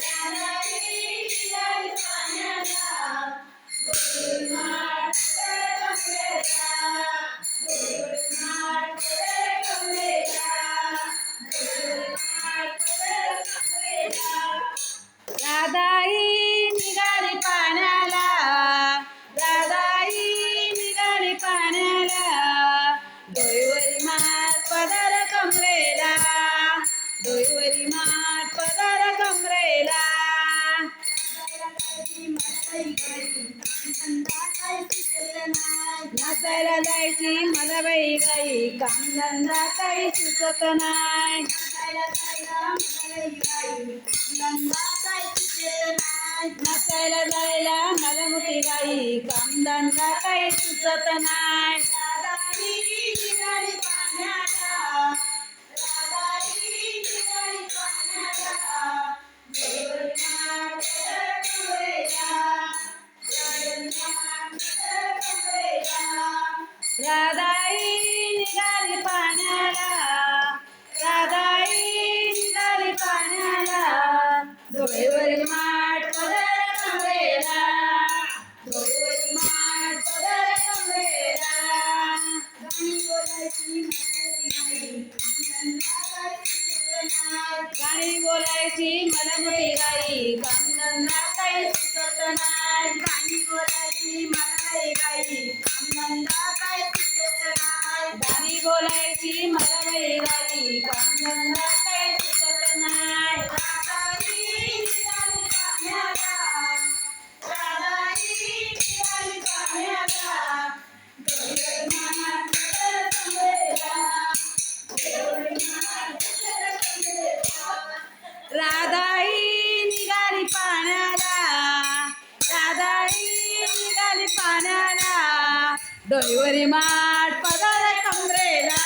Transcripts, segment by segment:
राधाई करायला जायची मला बाई गाई कामधंदा काही सुचत नाही. नसायला जायला मला मोठी गाई कामधंदा काही सुचत नाही. राधाई निघाली पाण्याला. राधाई निघाली पाण्याला. डोळेवर माठ पदर कमरेला. डोळेवर माठ पदर कमरेला. गाणी बोलायची मला मोठी गाई. कामधंदा काही सुचत नाही गाणी बोलायची मला गाई. राधाई निघाली पाण्याला. राधाई निघाली पाण्याला. डोईवरी माठ पदार कमरेला.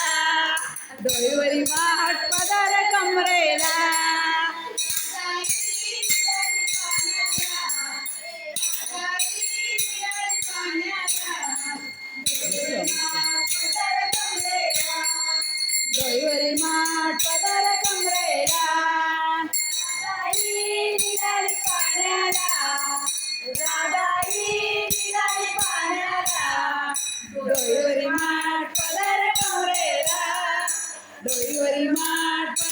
डोईवरी माठ पदार कमरेला. डोईवरी माठ पदार doi varimaatu